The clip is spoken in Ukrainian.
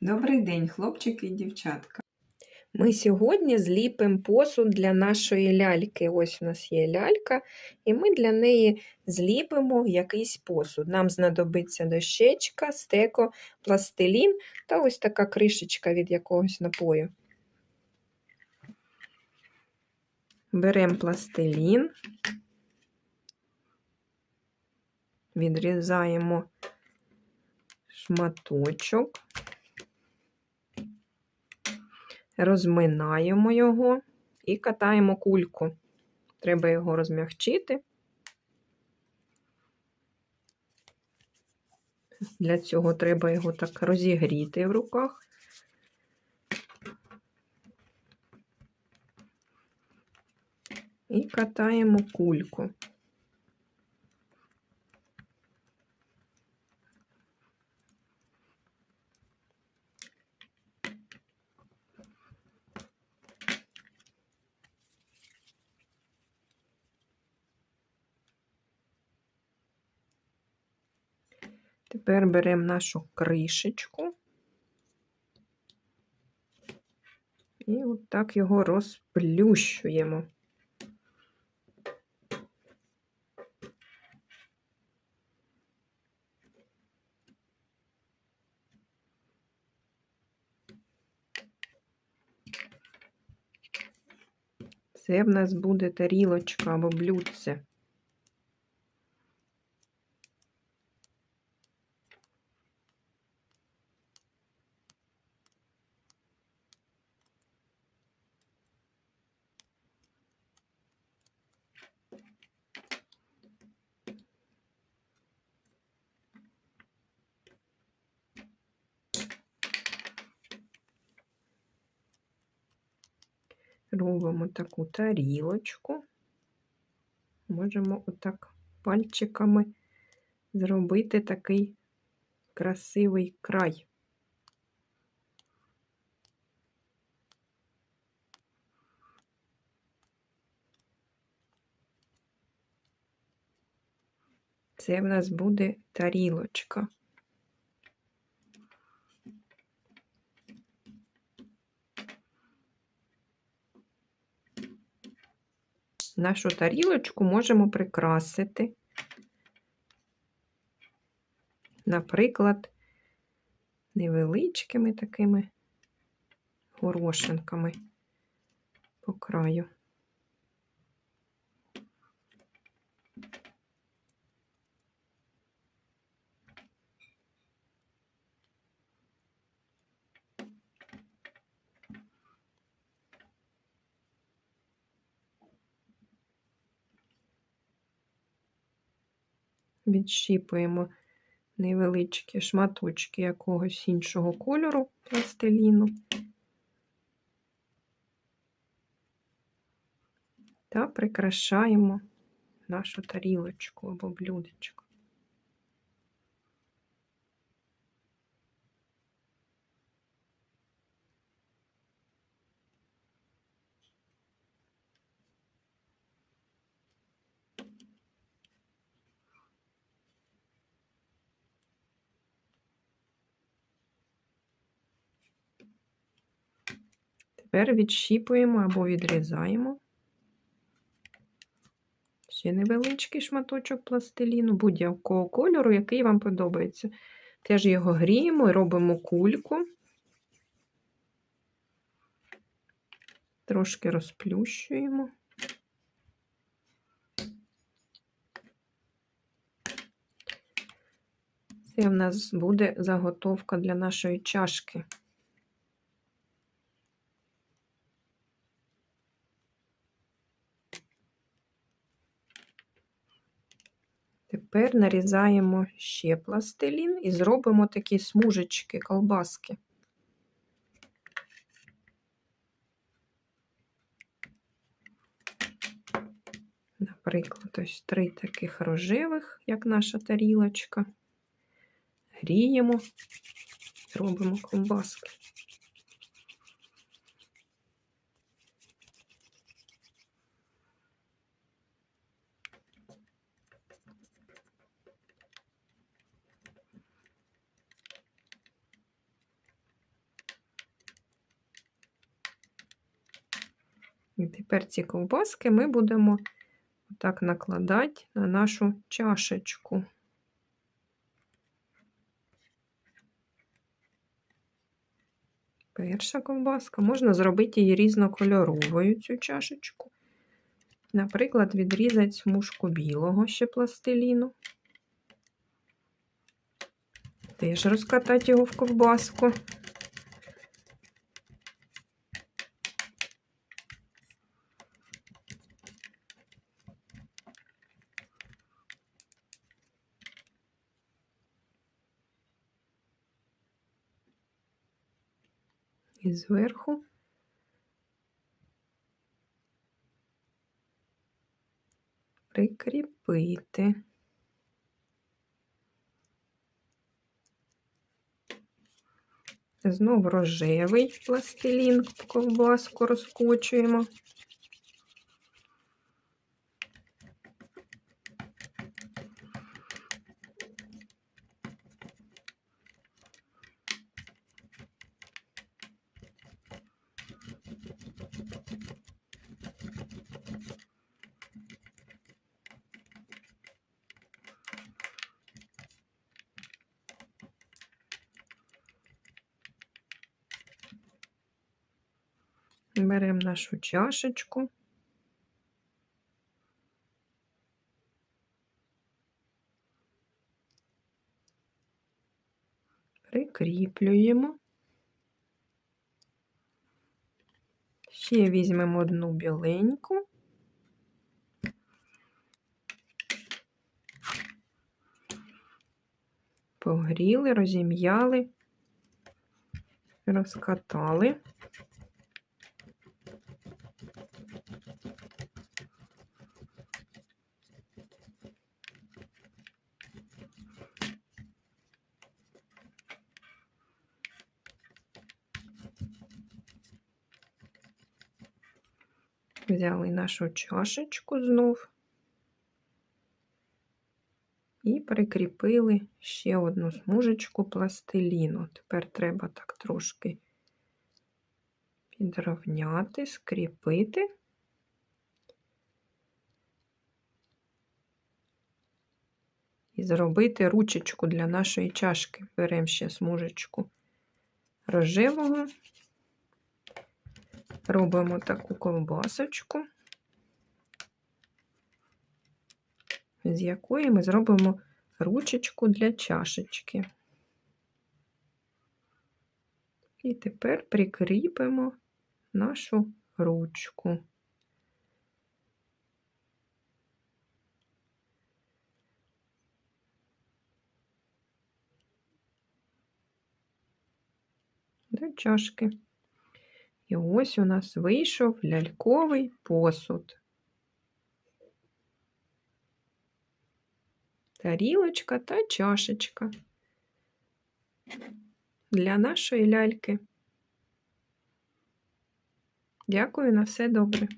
Добрий день, хлопчики і дівчатка. Ми сьогодні зліпимо посуд для нашої ляльки. Ось у нас є лялька, і ми для неї зліпимо якийсь посуд. Нам знадобиться дощечка, стеко, пластилін та ось така кришечка від якогось напою. Беремо пластилін, відрізаємо шматочок. Розминаємо його і катаємо кульку. Треба його розмягчити. Для цього треба його так розігріти в руках. І катаємо кульку. Тепер беремо нашу кришечку і отак його розплющуємо. Це в нас буде тарілочка або блюдце. Робимо таку тарілочку. Можемо отак пальчиками зробити такий красивий край. Це в нас буде тарілочка. Нашу тарілочку можемо прикрасити, наприклад, невеличкими такими горошинками по краю. Відщіпуємо невеличкі шматочки якогось іншого кольору пластиліну та прикрашаємо нашу тарілочку або блюдечко. Тепер відщіпуємо або відрізаємо ще невеличкий шматочок пластиліну, будь-якого кольору, який вам подобається. Теж його гріємо і робимо кульку, трошки розплющуємо. Це в нас буде заготовка для нашої чашки. Тепер нарізаємо ще пластилін і зробимо такі смужечки, колбаски. Наприклад, ось три таких рожевих, як наша тарілочка. Гріємо, робимо колбаски. І тепер ці ковбаски ми будемо так накладати на нашу чашечку. Перша ковбаска. Можна зробити її різнокольоровою, цю чашечку. Наприклад, відрізати смужку білого ще пластиліну. Теж розкатати його в ковбаску. І зверху прикріпити. Знов рожевий пластилін ковбаску розкочуємо. Беремо нашу чашечку. Прикріплюємо. Ще візьмемо одну біленьку. Погріли, розім'яли, розкатали. Взяли нашу чашечку знов і прикріпили ще одну смужечку пластиліну. Тепер треба так трошки підровняти, скріпити. І зробити ручечку для нашої чашки. Беремо ще смужечку рожевого. Робимо таку ковбасочку, з якої ми зробимо ручечку для чашечки. І тепер прикріпимо нашу ручку. До чашки. І ось у нас вийшов ляльковий посуд. Тарілочка та чашечка для нашої ляльки. Дякую на все добре.